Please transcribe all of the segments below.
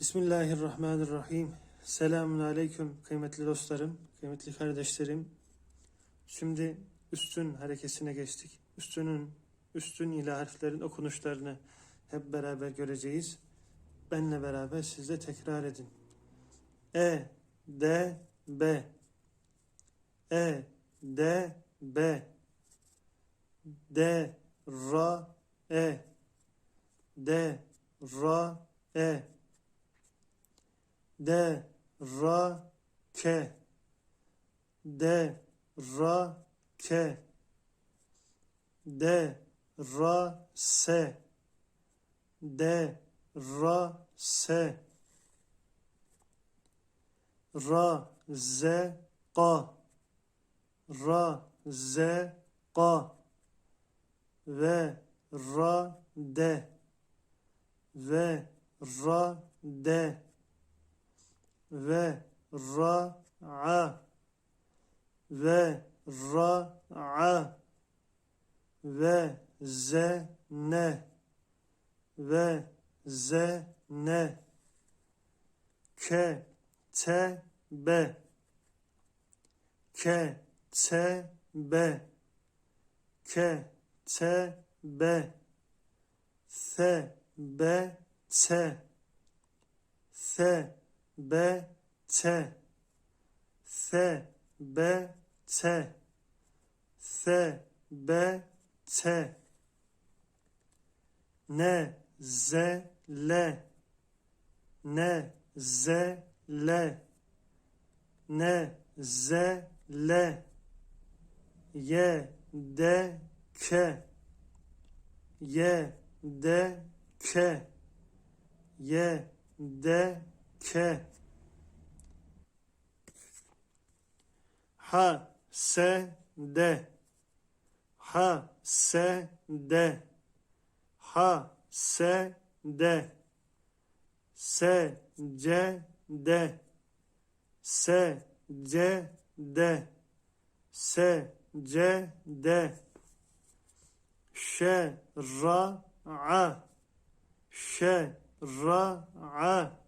Bismillahirrahmanirrahim. Selamun aleyküm kıymetli dostlarım, kıymetli kardeşlerim. Şimdi üstün harekesine geçtik. Üstünün, üstün ile harflerin okunuşlarını hep beraber göreceğiz. Benle beraber siz de tekrar edin. E, D, B. E, D, B. D, Ra, E. D, Ra, E. D, Ra, K. D, Ra, K. D, Ra, S. D, Ra, S. Ra, Z, Qa. Ra, Z, Qa. Ve, Ra, D. Ve, Ra, D. Ve, Ra, A. Ve, Ra, A. Ve, Z, N. Ve, Z, N. K, T, B. K, T, B. K, T, B. Th, B, T. Th, B, T. Th, B, T. Th, B, T. N, Z, L. N, Z, L. N, Z, L. Y, D, K. Y, D, K. Y, D, K. H, S, D. H, S, D. H, S, D. S, C, D. S, C, D. S, C, D. Ş, Ra, A. Ş, Ra, A.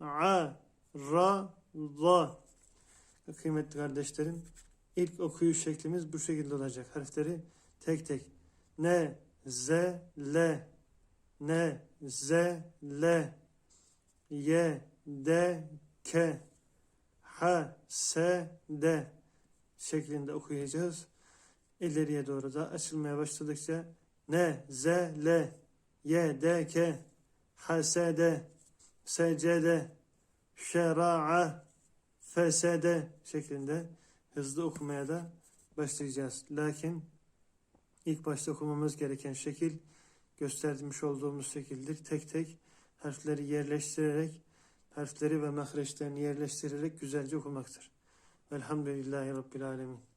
A, Ra, La. A, Ra, La. A, Ra, La. Kıymetli kardeşlerim, ilk okuyuş şeklimiz bu şekilde olacak. Harfleri tek tek. N, Z, L. N, Z, L. Y, D, K. H, S, D şeklinde okuyacağız. İleriye doğru da açılmaya başladıkça N, Z, L, Y, D, K, H, S, D, S, C, D, Ş, Ra, A, F, S, D şeklinde hızlı okumaya da başlayacağız. Lakin ilk başta okumamız gereken şekil göstermiş olduğumuz şekildir. Tek tek harfleri yerleştirerek, harfleri ve mahreçlerini yerleştirerek güzelce okumaktır. Velhamdülillahi Rabbil Alemin.